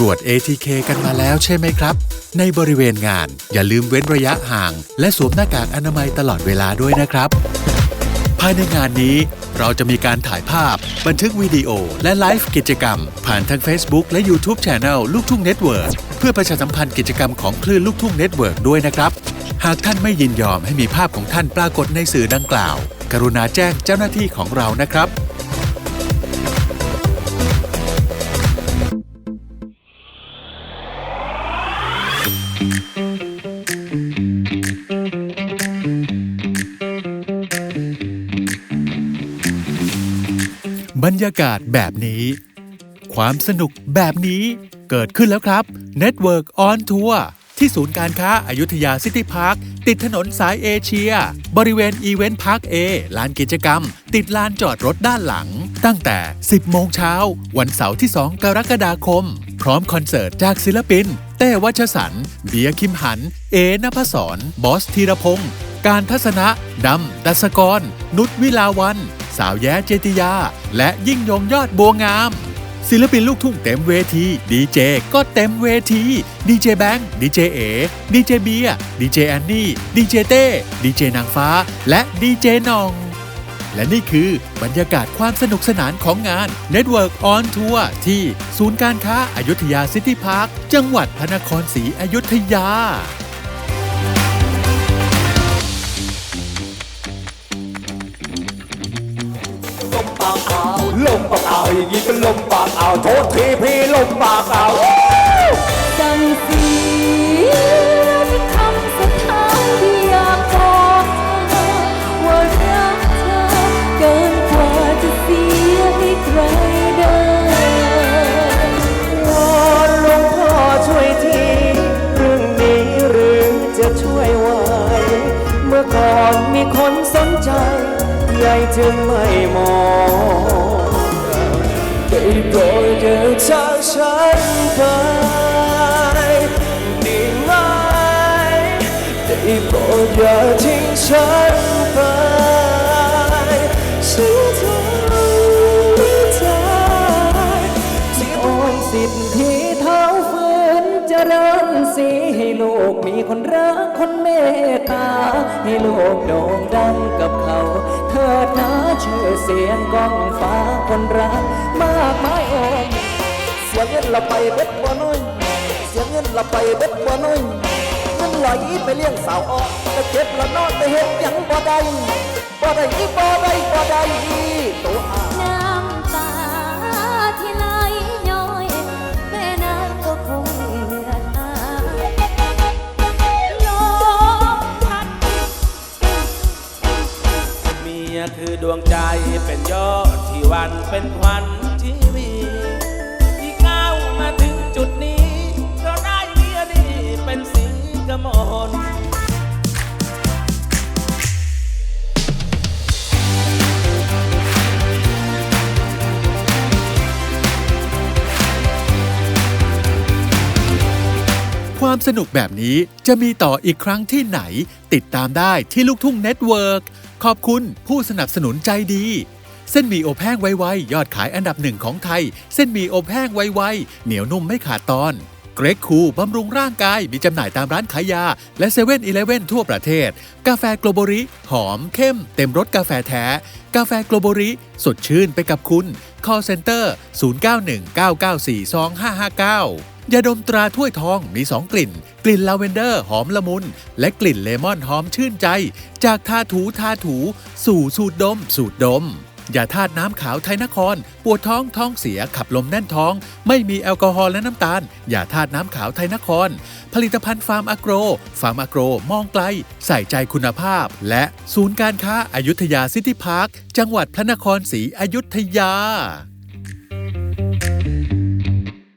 รวจ ATK กันมาแล้วใช่ไหมครับ ในบริเวณงาน อย่าลืมเว้นระยะห่าง และสวมหน้ากากอนามัยตลอดเวลาด้วยนะครับ ภายในงานนี้เราจะมีการถ่ายภาพ บันทึกวิดีโอ และไลฟ์กิจกรรม ผ่านทาง Facebook และ YouTube Channel ลูกทุ่งเน็ตเวิร์เพื่อประชาสัมพันธ์กิจกรรมของคลื่นลูกทุ่งเน็ตเวิร์ด้วยนะครับ หากท่านไม่ยินยอมให้มีภาพของท่านปรากฏในสื่อดังกล่าว กรุณาแจ้งเจ้าหน้าที่ของเรานะครับ บรรยากาศแบบนี้ ความสนุกแบบนี้เกิดขึ้นแล้วครับ Network on Tour ที่ศูนย์การค้าอายุทยาซิตี้พาร์คติดถนนสายเอเชีย บริเวณอีเวนต์พาร์คเอลานกิจกรรม ติดลานจอดรถด้านหลัง ตั้งแต่ 10 โมงเช้า วันเสาร์ที่ 2 กรกฎาคม พร้อมคอนเสิร์ตจากศิลปิน เต้วัชสัน เบียคิมหัน เอนภศร บอสธีรพงศ์การทัศนะดำดัสกร นุชวิลาวัน สาวแย้เจติยา และยิ่งยงยอดบัวงาม ศิลปินลูกทุ่งเต็มเวที ดีเจก็เต็มเวที ดีเจแบงค์ ดีเจเอ ดีเจเบีย ดีเจแอนนี่ ดีเจเต้ ดีเจนางฟ้า และดีเจนอง และนี่คือบรรยากาศความสนุกสนานของงาน Network on Tour ที่ศูนย์การค้าอายุทยาซิตี้พาร์คจังหวัดพระนครศรีอยุธยาลมปากอ่าลมปากอ่าอย่างนี้ก็ลมปากเอาโทษทีพี่ลมปากเอา ใหญ่จึงไม่มองได้โปรดเดินจากฉันไปได้ไหมได้โปรดอย่าทิ้งฉันไปฉันทนไม่ได้ที่อ่อนสิทธิเท้าฝืนเจริญ สีให้โลกมีคนรักคนเมตตา ให้โลกโด่งดังกับเขาเถิดนะชื่อเสียงก้องฟ้าคนรัก มากมายโอมเสียเงินละไปเบ็ดบ่น้อย เสียเงินละไปเบ็ดบ่น้อยเงินไหลไปเลี้ยงสาวออกแต่เก็บละนอนไปเฮ็ดยังบ่ได้บ่ได้บ่ได้บ่ได้ตัวอา ดวงใจเป็นยอดที่วันเป็นควันชีวีที่ก้าวมาถึงจุดนี้เราได้เมียดีเป็นสีกมลความสนุกแบบนี้จะมีต่ออีกครั้งที่ไหน ติดตามได้ที่ลูกทุ่งเน็ตเวิร์ก ขอบคุณผู้สนับสนุนใจดี เส้นหมี่อบแห้งไวๆยอดขายอันดับหนึ่งของไทย เส้นหมี่อบแห้งไวๆเหนียวนุ่มไม่ขาดตอน เกรกคูบำรุงร่างกาย มีจำหน่ายตามร้านขายยา และเซเว่นอีเลเว่นทั่วประเทศ กาแฟโกลบริ หอมเข้ม เต็มรสกาแฟแท้ กาแฟโกลบริ สดชื่นไปกับคุณ call center 0919942559 ยาดมตราถ้วยทองมี 2 กลิ่น กลิ่นลาเวนเดอร์หอมละมุน และกลิ่นเลมอนหอมชื่นใจ จากทาถูทาถู สู่สูดดม สูดดมยาธาตุน้ำขาวไทยนคร ปวดท้องท้องเสียขับลมแน่นท้อง ไม่มีแอลกอฮอล์และน้ำตาลยาธาตุน้ำขาวไทยนคร ผลิตภัณฑ์ฟาร์มอโกร ฟาร์มอโกรมองไกล ใส่ใจคุณภาพ และศูนย์การค้าอายุทยาซิตี้พาร์คจังหวัดพระนครศรีอยุธยา